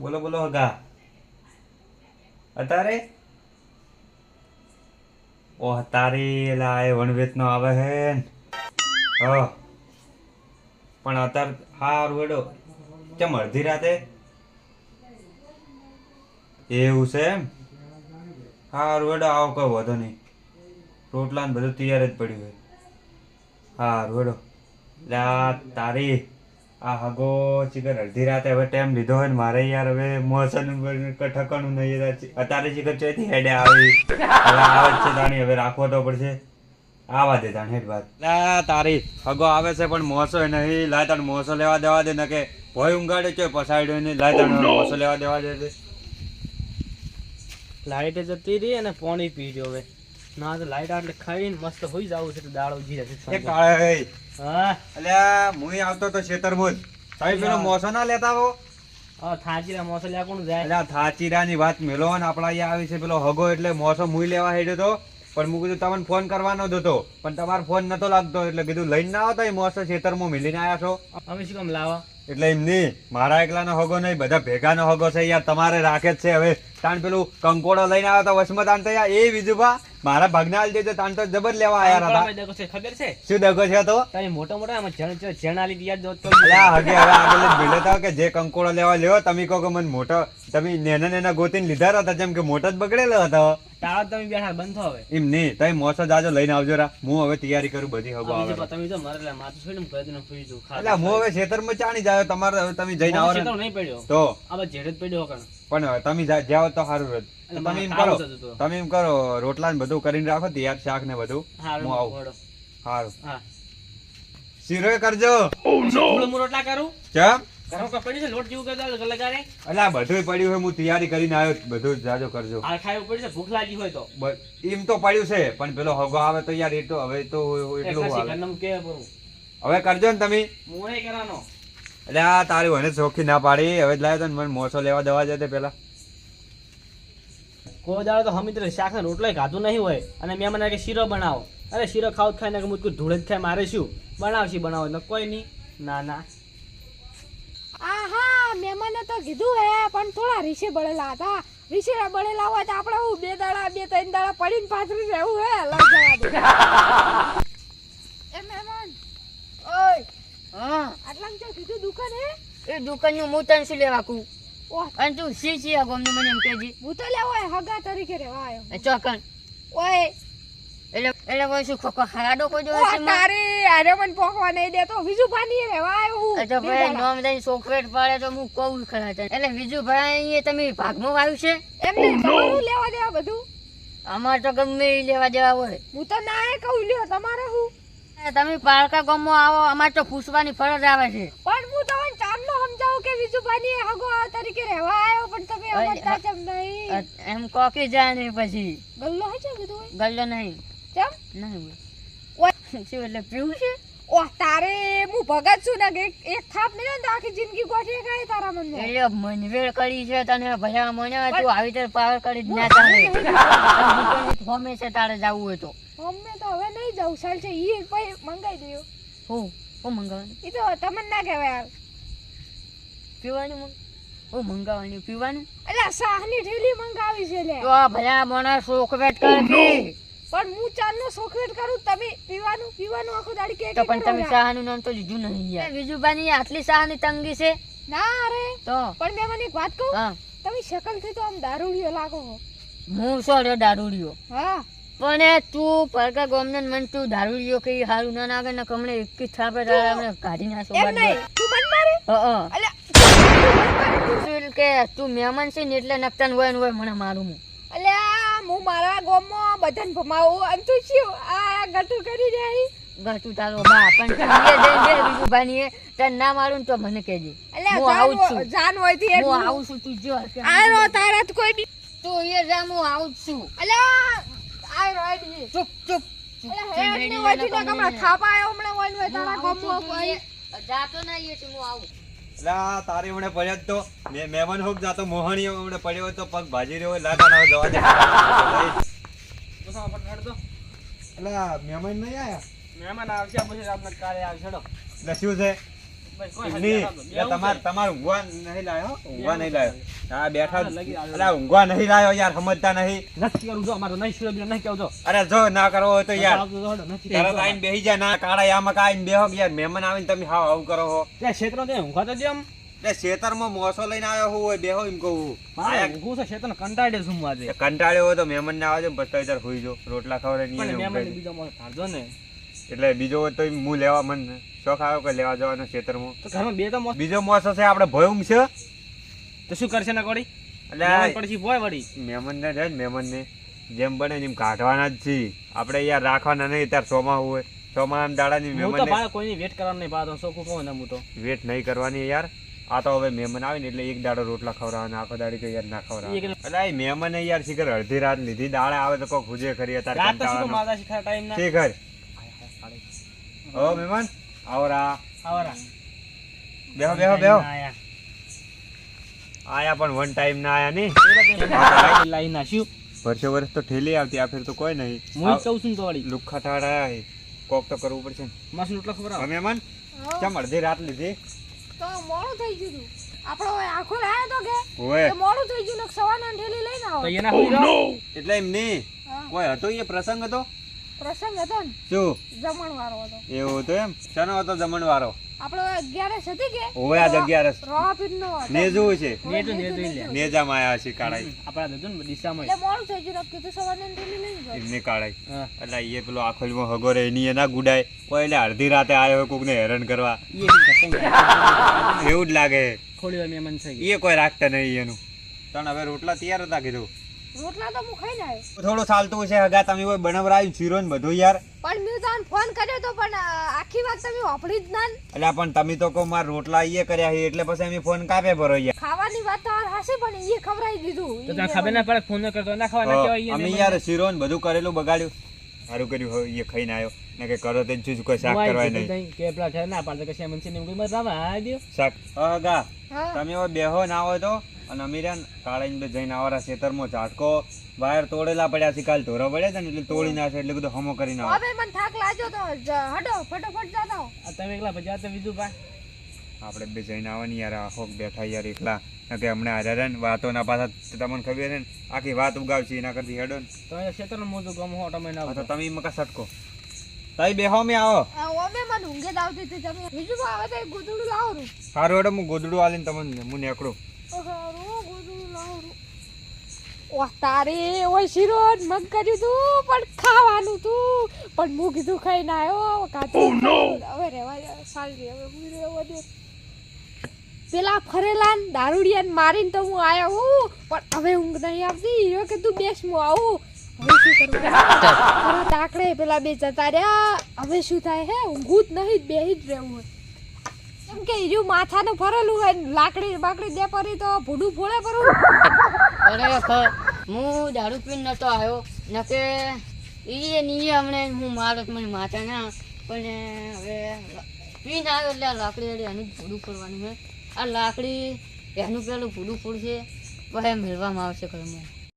બોલો બોલો હગા અતારે? ઓ, અતારે એલા એ વણવેત નો આવે હે હ. પણ અતાર હારું હેડો. કેમ અડધી રાતે? એવું છે એમ? હારું હેડો, આવો કોઈ વાંધો નહીં. રોટલા ને બધું તૈયાર જ પડ્યું હોય હારું હેડો. લા, તારી. આ હગો ચિકન અડધી રાતે હવે ટાઈમ લીધો હોય ને મારે યાર હવે મોસન ઠકાણું નહીં યાર. અત્યારે ચીકર ચોથી હેડે આવી. આવે છે તાણી હવે રાખવો તો પડશે. આવા દે તાણ હેડ વાત. લા તારી હગો આવે છે પણ મોસો નહીં. લા તાણ મોસો લેવા દેવા દે ને કે ભોય ઊંઘાડે છે પસાડ્યો નહીં. લા તાણ મોસો લેવા દેવા દે. લાઈટ જતી રહી અને પાણી પીજો હવે. ના તો લાઈટ આટલે ખાઈને મસ્ત હોઈ જાવું છે દાળો દાડો જી એ કાળે હે. અલ્યા મુઈ આવતો તો ખેતરમાં જ તમે પેલો મોસો ના લેતા હો હા થાચીરા મોસો લ્યા કોણ જાય? એટલે થાચીરા ની વાત મેલો ને આપડા અહીંયા આવી છે પેલો હગો એટલે મોસો મુઈ લેવા હેડ્યો તો. પણ મુ કીધું તમને ફોન કરવાનો જ હતો. પણ તમારો ફોન નતો લાગતો એટલે કીધું લઈને ના આવતા એ મોસો ખેતરમાં મિલીને આવ્યા છો. અમે શું કામ લાવા? એટલે એમ નહીં મારા એકલાનો હગો નહીં બધા ભેગાનો હગો છે યાર તમારે રાખે જ છે. હવે તાણ પેલું કંકોડો લઈને આવ્યો તો વસમતાન થયા એ બીજું મારા ભગનાલ જે તાન તો જબર લેવા આવ્યા હતા દગો છે? ખબર છે? શું દગો છે તો? તારી મોટો મોટો આમ જણ દિયા દો તો. અલ્યા હગે હવે આગળ ભીલે તો કે જે કંકોડો લેવા લેવો તમે કહો કે મને મોટો તમે નેના નેના ગોતીને લીધા હતા જેમ કે મોટો જ બગડેલો હતો. તાળા તમે બેઠા બંધ હવે. એમ નહીં તમે મોસો જાજો લઈને આવજો રા. હું હવે તૈયારી કરું બધી હવે આવે તમે તો મારે માથું છોડીને ઘરે જઈને સુઈ જવું. એટલે હું હવે ખેતરમાં ચાણી જાય તમારે હવે તમે જઈને આવો નહીં પડ્યો. તો? આ બસ જ પડ્યો પણ હવે તમે જાવ તો સારું રહે. એટલે તમે એમ કરો. તમે એમ કરો રોટલા ને બધું કરીને રાખો તૈયાર શાક ને બધું. હું આવું. સારું શીરો કરજો. હું રોટલા કરું? ચમ પડ્યું હોય બધું પડ્યું હું તૈયારી કરીને આવ્યો બધું જાજો કરજો. પડશે ભૂખ લાગી હોય તો. એમ તો પડ્યું છે પણ પેલો હગો આવે તો યાર એ તો હવે તો એટલું હવે કરજો ને તમે. એટલે આ તારી મને ચોખ્ખી ના પાડી. હવે લાવ્યો તો ને મને મોસો લેવા દેવા જતે પેલા. કોઈ દાડો તો હમી તને શાક રોટલો ખાધું નહીં હોય. અને મેં મને કે શીરો બનાવો. અરે શીરો ખાવ જ ખાય ને કે મુજકું ધૂળ જ ખાય મારે શું? બનાવશી બનાવો ને કોઈ નહીં. ના ના. આહા મહેમાને તો કીધું હે પણ થોડા રીસે બળેલા હતા. રીસે બળેલા હોય તો આપણે હું બે દાડા બે ત્રણ દાડા પડીને પાથરી રહેવું હે લઈ જવા દે. એ મહેમાન. ઓય. હા. આટલામાં કીધું દુકાન હે? એ દુકાનનું હું તને શું લેવા કહું ઓહ અને તું સી સી ગમનું મને એમ કેજી હું તો લેવો હગા તરીકે રહેવા આવ્યો એ ચોકન ઓય. એટલે એટલે કોઈ શું ખોખો હાડો કોઈ જોવે છે માં? આરે મને પોખવા નહીં દેતો બીજું પાણી રહેવા આવ્યો હું. એ ભાઈ નોમ દઈ ચોકલેટ પાડે તો હું કહું ખરા છે એટલે બીજું ભાઈ એ તમે ભાગમાં વાયુ છે? એમને તમારું લેવા દેવા બધું? અમારે તો ગમે એ લેવા દેવા હોય. હું તો ના એ કહું લ્યો તમારે હું. તમે પાલકા ગામમાં આવો અમાર તો પૂછવાની ફરજ આવે છે. પણ હું તમને ચાંદનો સમજાવું કે બીજું પાણી હગો તરીકે રહેવા આવ્યો પણ તમે સમજતા કેમ નહીં. એમ કોકી જાય ને પછી. ગલ્લો હે છે કીધું ગલ્લો નહીં. કેમ નહીં શું એટલે પીવું છે? ઓહ તારે હું ભગત છું ને એક એક થાપ મિલે ને આખી જિંદગી ગોઠવી ગઈ તારા મનમાં. એટલે મનવેળ કરી છે તને ભયા મને તું આવી રીતે પાવર કરી જ ના તારે ચાલે છે તારે જવું હોય તો. મમ્મી તો હવે નહીં જાઉં ચાલ છે ઈ પછી મંગાઈ દયો. હું? હું મંગાવવાનું? તો તમને ના કહેવાય પીવાનું મંગ? હું મંગાવવાનું પીવાનું? એટલે શાહની ઠેલી મંગાવી છે લે. તો આ ભયા મને શોખવેટ કરતી પણ હું ચાંદનો સોખવેટ કરું તમે પીવાનું પીવાનું આખો દાડી કે તો પણ તમે શાહનું નામ તો લીધું નહીં યાર. બીજું બાની આટલી શાહની તંગી છે. ના રે. તો? પણ મેં મને એક વાત કહું હા. તમે શકલથી તો આમ દારૂડિયો લાગો છો હું સોર્યો દારૂડિયો? હા. પણ તું પરકા ગોમને મન તું દારૂડિયો કઈ હારું ના નાગે ને કમણે એક જ થાપે દાડા અમને કાઢી નાખો એમ નહીં તું મન મારે? હા શું કે તું મહેમાન છે ને એટલે નકતાન હોય ને હોય મને મારું હું. અલ્યા હું મારા ગોમમાં બધાને ભમાવું અને તું શું આ ગટુ કરી જાય? ગતું તારો બા પણ બીજું બાની તને ના મારું તો મને કહેજે. હું આવું છું. જાન હોયથી હું આવું છું તું જો આરો તારા તો કોઈ બી તું એ જા હું આવું છું. અલ્યા આરો આડી ચૂપ ચૂપ થાપા આયો હમણાં હોય ને તારા ગોમમાં જાતો ના એ હું આવું. એટલે તારે હમણે પડ્યો જ તો. મે- મહેમાન હોક જાતો મોહણીઓ હમણે પડ્યો હોય તો પગ ભાજી રહ્યો હોય લાગા ના હોય જવા દે. બસ આપણ કાઢ દો એટલે આ મહેમાન નહીં આયા? મહેમાન આવશે પછી આપણે કાલે આવશે ડો એટલે શું છે? ભાઈ, કોઈ હાલ નહીં, બેઠા તો. એટલે તમાર તમાર ઊંઘવા નહીં લાયો ઊંઘવા નહીં લાયો હા બેઠા જ. હા, લગી આવ્યો. અલા, ઊંઘવા નહીં લાયો યાર સમજતા નહીં નથી કરવું જો અમારે નહીં શીરો નહીં કેવું અરે જો ના કરવો હોય તો યાર આવતો તો હડો, નથી તરત આઈને બેહી જાય ના કાળા આમાં કા બેહો યાર મહેમાન આવીને તમે હાવ આવું કરો હો ત્યાં ક્ષેત્રો તે ઊંઘવા તો આમ. એટલે મોસો લઈને આવ્યો હું હોય બેહો એમ કહું છે ક્ષેત્રને કંટાળે. કંટાળ્યો હોય તો મહેમાન ને આવે છે પછી તાર હુઈ જો રોટલા. બીજો માણસ ધારજો ને એટલે બીજો તો હું લેવા મન શોખ આવ્યો કે લેવા જવાનો ખેતરમાં તો ઘરમાં બે તો મોસ બીજો મોસ હશે આપણે ભય ઊંઘ છે. તો શું કરશે ને કોડી એટલે પડશી ભોય વળી. મહેમાન ને ને મહેમાન ને જેમ બને એમ કાઢવાના જ છીએ. આપણે યાર રાખવાના નહીં ત્યારે સોમાં હોય. સોમાં દાડાની તો મહેમાન ભાઈ કોઈની વેટ કરવાનું નહીં પાડતો શોખું ને હું તો. વેટ નહીં કરવાની યાર. આ તો હવે મહેમાન આવે ને એટલે એક દાડો રોટલા ખવડાવવાના આખો દાડી તો યાર ના ખવડાવવાના. એટલે મહેમાન યાર શીખર અડધી રાત લીધી. દાડા આવે તો કોઈ ખુજે ખરી અત્યારે તો શીખર. હો મહેમાન. આવો રા આવરા. બેહો બેહો બેહો. આયા. આયા પણ વન ટાઈમ ના આયા નહીં. લાઈ નાખ્યું વર્ષે વર્ષ તો ઠેલી આવતી આ ફેર તો કોઈ નહીં. હું જ કહું છું તો વળી લુખા ઠાડા હે. કોક તો કરવું પડશે મસ્ત માસુ રોટલો ખબર હવે મહેમાન. ચમ અડધી રાત લીધી? તો મોડું થઈ ગયું તું. આપણો આખો રાય તો કે? ઓય. મોડું થઈ ગયું ને સવારના ઠેલી લઈને આવો. તો એના એટલે એમ નહીં. કોઈ હતો એ પ્રસંગ હતો? પ્રસંગ હતો ને શું? જમણવારો હતો. એવું હતું એમ? શાનો હતો જમણવારો? આપણો અગિયારસ હતી કે? ઓય આજ અગિયારસ. રોહાપીરનો નો નેજુ છે? નેજુ નેજુ લે. નેજામાં આયા છે કાળાઈ. આપણા તો જો ને દિશામાં એટલે મોડું થઈ ગયું ને કીધું સવારના ઠેલી લઈ. એમને કાળાઈ. એટલે એ પેલો આખોલીમાં હગોરે એની એના ગુડાય. કોઈ એટલે અડધી રાતે આવ્યો હોય કોકને હેરાન કરવા. છે. એવું જ લાગે. મહેમાન થઈ ગઈ એ કોઈ રાખતા નહીં એનું. તણ હવે રોટલા તૈયાર હતા કીધું. રોટલા તો હું ખાઈ આવ્યો થોડું ચાલતું છે હગા તમે કોઈ બનાવરાયું શીરો ને બધું યાર. પણ મેં તમને ફોન કર્યો તો પણ આખી વાત તમે વાપરી જ ના એટલે પણ તમે તો કહો માર રોટલા ઈએ કર્યા છે એટલે પછી અમે ફોન કાપે ભરો યાર. ખાવાની વાત તો હશે પણ ઈએ ખવરાઈ દીધું. તો તને ખબર ના પડે ફોન કરતો ના ખાવા ના કહેવાય અમે યાર શીરો ને બધું કરેલું બગાડ્યું. સારું કર્યું હવે એ ખાઈને આવ્યો. ને કે કરો તે જ કોઈ શાક કરવાય નહીં. કેપલા ના પાડતો કે શ્યામન સિંહ ને કોઈ રામ આ શાક. હા તમે બેહો ના હોય તો અને અમીરાન કાળાઈને બે જઈને આવરા ખેતરમાં ઝાટકો વાયર તોડેલા પડ્યા છે કાલ ઢોરો પડ્યા છે ને એટલે તોડી નાખે એટલે બધું હમો કરીને આવે. હવે મને થાક લાગ્યો તો હટો ફટોફટ જાતો આ તમે એકલા ભજા તો બીજું ભાઈ આપણે બે જઈને આવવાની યાર આખો બેઠા યાર એકલા. કે હમણાં હાજર ને વાતો ના પાછા તમને ખબર છે ને આખી વાત ઉગાવશે એના કરતી હેડો ને. તો એ ક્ષેત્રનું મોટું ગમ હો તમે ના તમે મકા સટકો તઈ બેહો મે આવો. આ ઓમે મન ઊંઘે જ આવતી હતી તમે બીજું આવે તો ગોદડું લાવો સારું હેડો હું ગોદડું આલીને તમને હું નીકળું. તારે ઓય શીરો મગ કર્યું તું પણ ખાવાનું તું. પણ હું કીધું ખાઈને આવ્યો કાચું હવે રહેવા સારી હવે હું રહેવા દે. પેલા ફરેલા દારૂડિયા ને મારીને તો હું આયો હું પણ હવે ઊંઘ નહીં આવતી. હીરો કે તું બેસ હું આવું. હવે શું કરું? ખરા તાકડે પેલા બે જતા રહ્યા. હવે શું થાય હે? ઊંઘું જ નહીં બેહી જ રહેવું કેમ કે હીરું માથાનું ફરેલું હોય લાકડી બાકડી દે પરી તો ભૂડું ફોડે પરું અરે હું દારૂ પીને નતો આવ્યો. નકે ઈ નીએ હમણે હું મારો મને માથા ના પણ હવે પીને આવ્યો એટલે આ લાકડી એનું ભૂડું ફોડવાનું છે. આ લાકડી એનું પેલું ભૂડું ફોડશે પછી મેળવામાં આવશે ઘરમાં